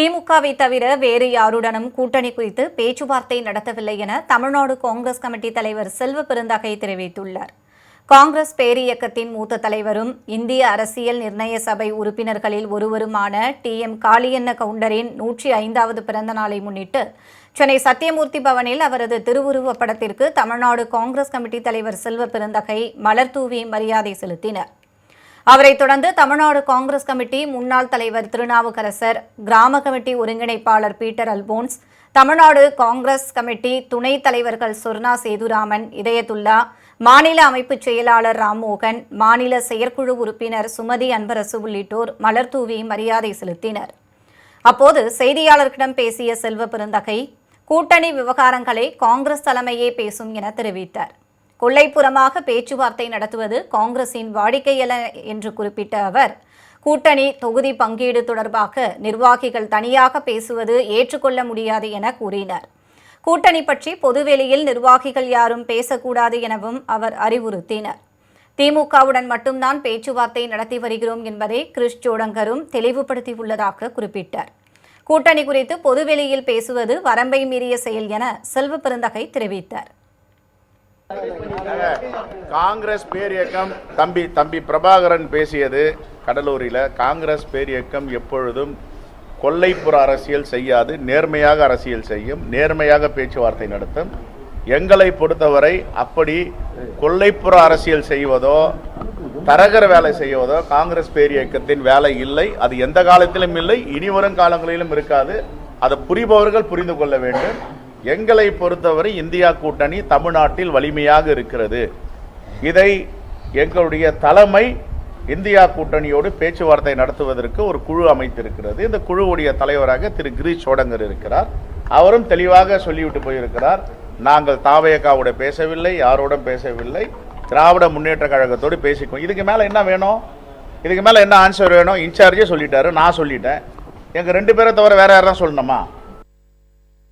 திமுகவை தவிர வேறு யாருடனும் கூட்டணி குறித்து பேச்சுவார்த்தை நடத்தவில்லை என தமிழ்நாடு காங்கிரஸ் கமிட்டி தலைவர் செல்வ பெருந்தகை தெரிவித்துள்ளார். காங்கிரஸ் பேரியக்கத்தின் மூத்த தலைவரும் இந்திய அரசியல் நிர்ணய சபை உறுப்பினர்களில் ஒருவருமான டி. எம். காளியண்ண கவுண்டரின் நூற்றி ஐந்தாவது பிறந்த நாளை முன்னிட்டு சென்னை சத்தியமூர்த்தி பவனில் அவரது திருவுருவப் படத்திற்கு தமிழ்நாடு காங்கிரஸ் கமிட்டி தலைவர் செல்வ பெருந்தகை மலர்தூவி மரியாதை செலுத்தினர். அவரைத் தொடர்ந்து தமிழ்நாடு காங்கிரஸ் கமிட்டி முன்னாள் தலைவர் திருநாவுக்கரசர் கிராம கமிட்டி ஒருங்கிணைப்பாளர் Peter Alphonse Tamil Nadu Congress committee துணைத் தலைவர்கள் சொர்ணா சேதுராமன் இதயத்துல்லா மாநில அமைப்புச் செயலாளர் ராம்மோகன் மாநில செயற்குழு உறுப்பினர் சுமதி அன்பரசு உள்ளிட்டோர் மலர்தூவி மரியாதை செலுத்தினர். அப்போது செய்தியாளர்களிடம் பேசிய செல்வ பெருந்தகை கூட்டணி விவகாரங்களை காங்கிரஸ் தலைமையே பேசும் என தெரிவித்தார். கொள்ளைப்புறமாக பேச்சுவார்த்தை நடத்துவது காங்கிரசின் வாடிக்கையல என்று குறிப்பிட்ட அவர் கூட்டணி தொகுதி பங்கீடு தொடர்பாக நிர்வாகிகள் தனியாக பேசுவது ஏற்றுக்கொள்ள முடியாது என கூறினார். கூட்டணி பற்றி பொதுவெளியில் நிர்வாகிகள் யாரும் பேசக்கூடாது எனவும் அவர் அறிவுறுத்தினார். திமுகவுடன் மட்டும்தான் பேச்சுவார்த்தை நடத்தி வருகிறோம் என்பதை கிறிஸ் ஜோடங்கரும் தெளிவுபடுத்தியுள்ளதாக குறிப்பிட்டார். கூட்டணி குறித்து பொதுவெளியில் பேசுவது வரம்பை மீறிய செயல் என செல்வ பெருந்தகை தெரிவித்தார். காங்கிரஸ் பேரியக்கம் தம்பி தம்பி பிரபாகரன் பேசியது கடலூரில் காங்கிரஸ் பேரியக்கம் எப்பொழுதும் கொல்லைப்புற அரசியல் செய்யாது நேர்மையாக அரசியல் செய்யும் நேர்மையாக பேச்சுவார்த்தை நடத்தும். எங்களை பொறுத்தவரை அப்படி கொல்லைப்புற அரசியல் செய்வதோ தரகர் வேலை செய்வதோ காங்கிரஸ் பேரியக்கத்தின் வேலை இல்லை. அது எந்த காலத்திலும் இல்லை இனிவரும் காலங்களிலும் இருக்காது. அதை புரிபவர்கள் புரிந்து கொள்ள வேண்டும். எங்களை பொறுத்தவரை இந்தியா கூட்டணி தமிழ்நாட்டில் வலிமையாக இருக்கிறது. இதை எங்களுடைய தலைமை இந்தியா கூட்டணியோடு பேச்சுவார்த்தை நடத்துவதற்கு ஒரு குழு அமைத்திருக்கிறது. இந்த குழுவுடைய தலைவராக திரு கிரீஷ் சோடங்கர் இருக்கிறார். அவரும் தெளிவாக சொல்லிவிட்டு போயிருக்கிறார். நாங்கள் தாவயக்காவோட பேசவில்லை யாரோடும் பேசவில்லை. திராவிட முன்னேற்ற கழகத்தோடு பேசிக்கோ இதுக்கு மேலே என்ன வேணும்? இதுக்கு மேலே என்ன ஆன்சர் வேணும்? இன்சார்ஜே சொல்லிட்டாரு நான் சொல்லிட்டேன். எங்கள் ரெண்டு பேரை தவிர வேற யாரெல்லாம் சொல்லணுமா?